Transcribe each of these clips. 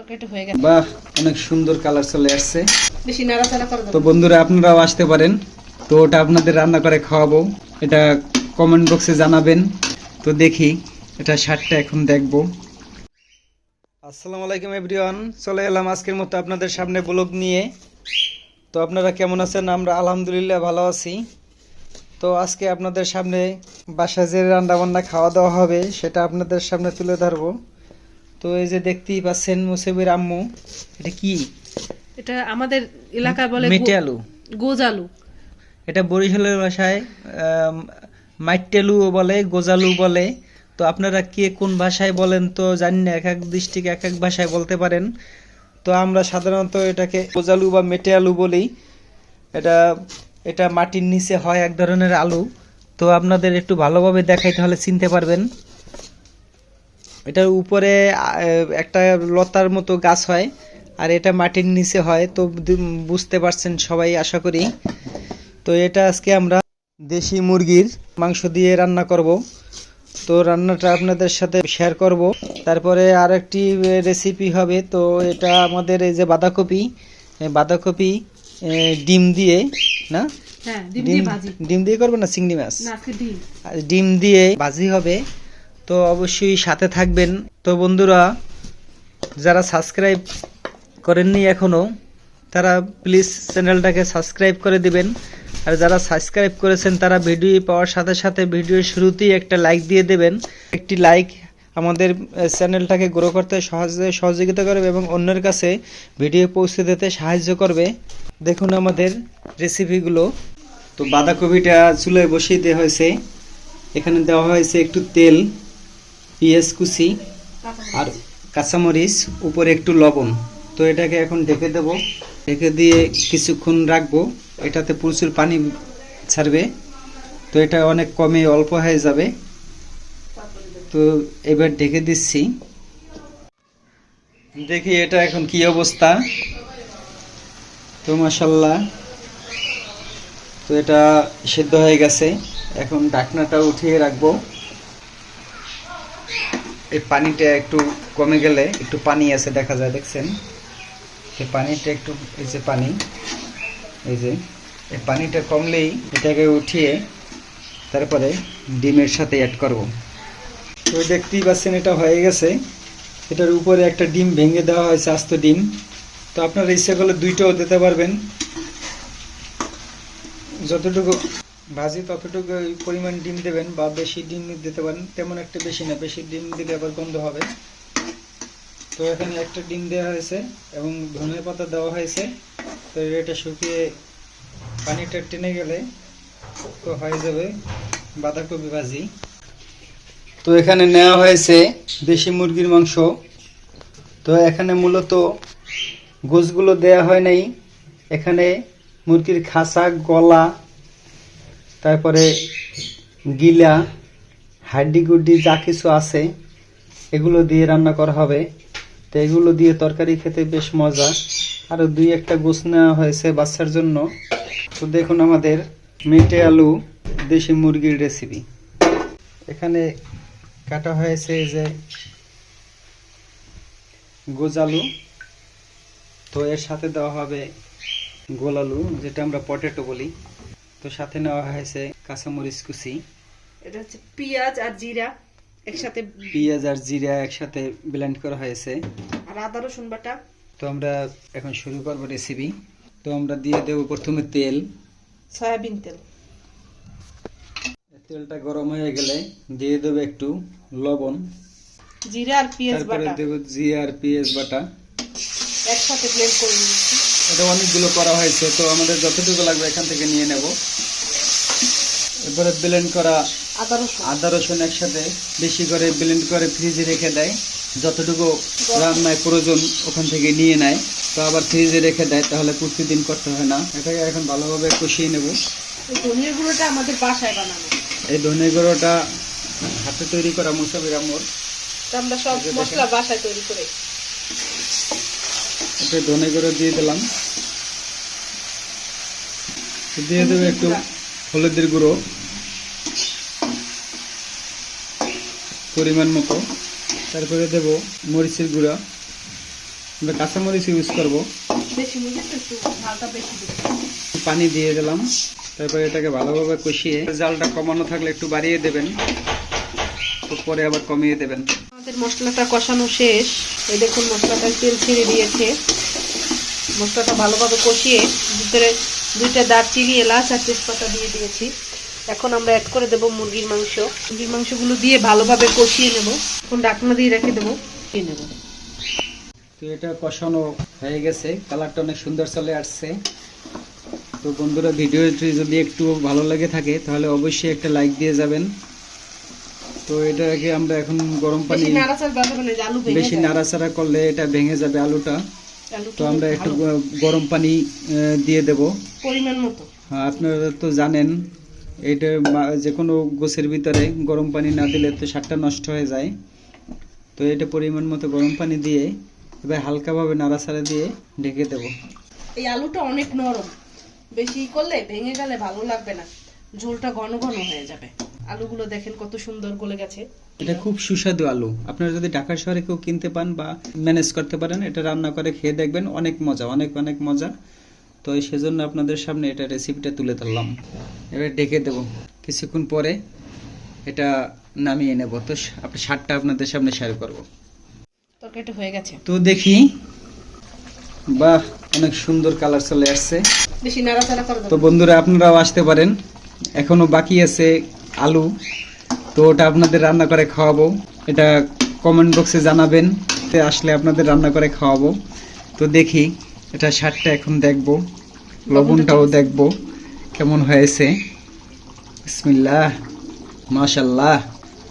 তরকারিটা হয়ে গেছে। বাহ অনেক সুন্দর কালার চলে আসছে। বেশি নাড়াচাড়া করা তো বন্ধুরা আপনারাও আসতে পারেন। তো ওটা আপনাদের রান্না করে খাওয়াবো। এটা কমেন্ট বক্সে জানাবেন। তো দেখি এটা শার্টটা এখন দেখব। আসসালামু আলাইকুম এভরিওয়ান চলে এলাম আজকের মতো আপনাদের সামনে ব্লগ নিয়ে। তো আপনারা কেমন আছেন? আমরা আলহামদুলিল্লাহ ভালো আছি। তো আজকে আপনাদের সামনে বাসা যে রান্না বান্না খাওয়া দাওয়া হবে সেটা আপনাদের সামনে তুলে ধরবো। তো এই যে দেখতেই পাচ্ছেন মুসিবের আম্মু এটা কি? এটা আমাদের এলাকায় বলে মেটে আলু। গোজালু। এটা বরিশালের ভাষায় মাইটেলু বলে গোজালু বলে। তো আপনারা কে কোন ভাষায় বলেন তো জানি না এক এক ডিস্ট্রিক্ট এক এক ভাষায় বলতে পারেন। তো আমরা সাধারণত এটাকে গোজালু বা মেটে আলু বলি। এটা এটা মাটির নিচে হয় এক ধরনের আলু। তো আপনাদের একটু ভালোভাবে দেখাই তাহলে চিনতে পারবেন। এটার উপরে একটা লতার মতো গাছ হয় আর এটা মাটির নিচে হয় তো বুঝতে পারছেন সবাই আশা করি। তো এটা আজকে আমরা দেশি মুরগির মাংস দিয়ে রান্না করব। তো রান্নাটা আপনাদের সাথে শেয়ার করব। তারপরে আর একটি রেসিপি হবে তো এটা আমাদের এই যে বাঁধাকপি বাঁধাকপি ডিম দিয়ে না? হ্যাঁ ডিম দিয়ে ভাজি। ডিম দিয়ে করবে না চিংড়ি মাছ? ডিম দিয়ে ভাজি হবে। তো অবশ্যই সাথে থাকবেন। তো বন্ধুরা, যারা সাবস্ক্রাইব করেননি এখনও, তারা প্লিজ চ্যানেলটাকে সাবস্ক্রাইব করে দিবেন। আর যারা সাবস্ক্রাইব করেছেন, তারা ভিডিও পাওয়ার সাথে সাথে ভিডিওর শুরুতেই একটা লাইক দিয়ে দেবেন। একটি লাইক আমাদের চ্যানেলটাকে গ্রো করতে সহজে, সহযোগিতা করবে এবং অন্যের কাছে ভিডিও পৌঁছে দিতে সাহায্য করবে। দেখুন আমাদের রেসিপিগুলো তো বাঁধাকপিটা চুলায় বসিয়ে দেওয়া হয়েছে। এখানে দেওয়া হয়েছে একটু তেল। পেঁয়াজ কুচি আর কাঁচামরিচ, উপরে একটু লবণ। তো এটাকে এখন ঢেকে দেব। ঢেকে দিয়ে কিছুক্ষণ রাখব। এটাতে প্রচুর পানি ছাড়বে। তো এটা অনেক কমে অল্প হয়ে যাবে। তো এবার ঢেকে দিচ্ছি। দেখি এটা এখন কি অবস্থা। তো মাসাল্লাহ তো এটা সিদ্ধ হয়ে গেছে। এখন ঢাকনাটা উঠিয়ে রাখব। এই পানিটা একটু কমে গেলে একটু পানি আছে দেখা যায়, দেখছেন? এই পানিটা একটু, এই যে পানি, এই যে, এই পানিটা কমলেই এটাকে উঠিয়ে তারপরে ডিমের সাথে অ্যাড করব। তো দেখতেই পাচ্ছেন এটা হয়ে গেছে। এটার উপরে একটা ডিম ভেঙে দেওয়া হয়েছে, আস্ত ডিম। তো আপনারা ইচ্ছা করলে দুইটাও দিতে পারবেন। যতটুকু ভাজি ততটুকু পরিমাণ ডিম দেবেন বা বেশি ডিম দিতে পারেন, তেমন একটা বেশি না, বেশি ডিম দিলে আবার গন্ধ হবে। তো এখানে একটা ডিম দেওয়া হয়েছে এবং ধনে পাতা দেওয়া হয়েছে। তো এটা শুকিয়ে পানিটা টেনে গেলে তো হয়ে যাবে বাঁধাকপি ভাজি। তো এখানে নেওয়া হয়েছে দেশি মুরগির মাংস। তো এখানে মূলত গোছগুলো দেয়া হয় নাই। এখানে মুরগির খাসা গলা তারপরে গিলা হাড্ডি গুড্ডি যা কিছু আছে, এগুলো দিয়ে রান্না করা হবে। তো এগুলো দিয়ে তরকারি খেতে বেশ মজা। আরও দুই একটা গোছ নেওয়া হয়েছে বাচ্চার জন্য। তো দেখুন আমাদের মেটে আলু দেশি মুরগির রেসিপি এখানে কাটা হয়েছে যে গোজালু তো এর সাথে দেওয়া হবে গোলালু যেটা আমরা পটেটো বলি। তো সাথে নেওয়া হয়েছে কাঁচামরিচ কুচি। এটা হচ্ছে পেঁয়াজ আর জিরা একসাথে পেঁয়াজ আর জিরা একসাথে ব্লেন্ড করা হয়েছে। আর আদা রসুন বাটা। তো আমরা এখন শুরু করব রেসিপি তো আমরা দিয়ে দেবো প্রথমে তেল। সয়াবিন তেল। তেলটা গরম হয়ে গেলে দিয়ে দেবো একটু লবণ। জিরা আর পেঁয়াজ বাটা। দেবো জিরা আর পেঁয়াজ বাটা। একসাথে ব্লেন্ড করে নিয়েছি। এটা অনেকগুলো করা হয়েছে তো আমাদের যতটুকু লাগবে এখান থেকে নিয়ে নেব। এরপরে ব্লেন্ড করা আদা রসুন। একসাথে বেশি করে ব্লেন্ড করে ফ্রিজে রেখে দেয়। যতটুকু রান্নায় প্রয়োজন ওখান থেকে নিয়ে নেয়। তো আবার ফ্রিজে রেখে দেয় তাহলে প্রতিদিন করতে হয় না। এটাকে এখন ভালোভাবে কষিয়ে নেব। এই ধনিয়া গুঁড়োটা আমাদের বাসায় বানানো। এই ধনে গুঁড়োটা হাতে তৈরি করা মুসাফির আমর আমরা সব। মশলা বাসায় তৈরি করে। ধনে গুঁড়ো দিয়ে দিলাম। দিয়ে দেবো একটু হলুদের গুঁড়ো পরিমাণ মতো। তারপরে দেব মরিচের গুঁড়া। আমরা কাঁচামরিচ ইউজ করব। পানি দিয়ে দিলাম। তারপরে এটাকে ভালোভাবে কষিয়ে জালটা কমানো থাকলে একটু বাড়িয়ে দেবেন। পরে আবার কমিয়ে দেবেন। আমাদের মশলাটা কষানো শেষ। এই দেখুন মশলাটা তেল ছেড়ে দিয়েছে। মশলাটা ভালোভাবে কষিয়ে ভিতরে দুইটা দারচিনি এলাচ আর তেজপাতা দিয়ে দিয়েছি। এখন আমরা অ্যাড করে দেবো মুরগির মাংস। মুরগির মাংসগুলো দিয়ে ভালোভাবে কষিয়ে নেব। এখন ডাকনা দিয়ে রেখে দেবো। কষিয়ে নেব। তো এটা কষানো হয়ে গেছে। কালারটা অনেক সুন্দর চলে আসছে। তো বন্ধুরা ভিডিওটি যদি একটু ভালো লাগে থাকে তাহলে অবশ্যই একটা লাইক দিয়ে যাবেন। তো এটাকে আমরা এখন গরম পানি বেশি নাড়াচাড়া করলে এটা ভেঙে যাবে আলুটা। তো আমরা একটু গরম পানি দিয়ে দেব। পরিমাণ মতো। আপনারা তো জানেন এটা যে কোনো গোছের ভিতরে গরম পানি না দিলে তো স্বাদটা নষ্ট হয়ে যায়। তো এটা পরিমাণ মতো গরম পানি দিয়ে এবার হালকাভাবে নাড়াচাড়া দিয়ে ঢেকে দেবো। এই আলুটা অনেক নরম। বেশি করলে ভেঙে গেলে ভালো লাগবে না। ঝোলটা ঘন ঘন হয়ে যাবে। আলুগুলো দেখেন কত সুন্দর গলে গেছে। এটা খুব সুস্বাদু আলু। আপনারা যদি ঢাকা শহরে কেউ কিনতে পান বা ম্যানেজ করতে পারেন এটা রান্না করে খেয়ে দেখবেন অনেক মজা অনেক অনেক মজা। তো সেজন্য আপনাদের সামনে এটা রেসিপিটা তুলে ধরলাম। এবার ডেকে দেব। কিছুক্ষণ পরে এটা নামিয়ে নেব। তো আপনি স্বাদটা আপনাদের সামনে শেয়ার করব। তরকারিটা হয়ে গেছে। তো দেখি। বাহ অনেক সুন্দর কালার চলে আসছে। বেশি নাড়াচাড়া করা তো বন্ধুরা আপনারাও আসতে পারেন। এখনও বাকি আছে আলু। তো ওটা আপনাদের রান্না করে খাওয়াবো। এটা কমেন্ট বক্সে জানাবেন। আসলে আপনাদের রান্না করে খাওয়াবো। তো দেখি, এটা স্বাদটা এখন দেখব। লবণটাও দেখব। কেমন হয়েছে? বিসমিল্লাহ। মাশাল্লাহ।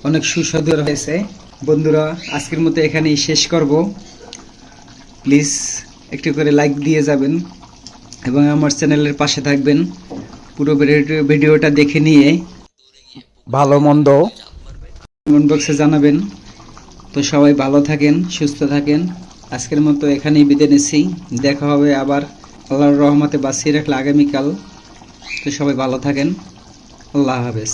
অনেক সুস্বাদু হয়েছে। বন্ধুরা, আজকের মতো এখানেই শেষ করব। প্লিজ, একটু করে লাইক দিয়ে যাবেন এবং আমার চ্যানেলের পাশে থাকবেন। পুরো ভিডিও- ভিডিওটা দেখে নিয়ে ভালো, মন্দ। কমেন্ট বক্সে জানাবেন। তো সবাই ভালো থাকেন, সুস্থ থাকেন। আজকের মতো এখানেই বিদায় নিচ্ছি। দেখা হবে আবার। আল্লাহর রহমতে বাঁচিয়ে রাখলে আগামীকাল। তো সবাই ভালো থাকেন। আল্লাহ হাফেজ।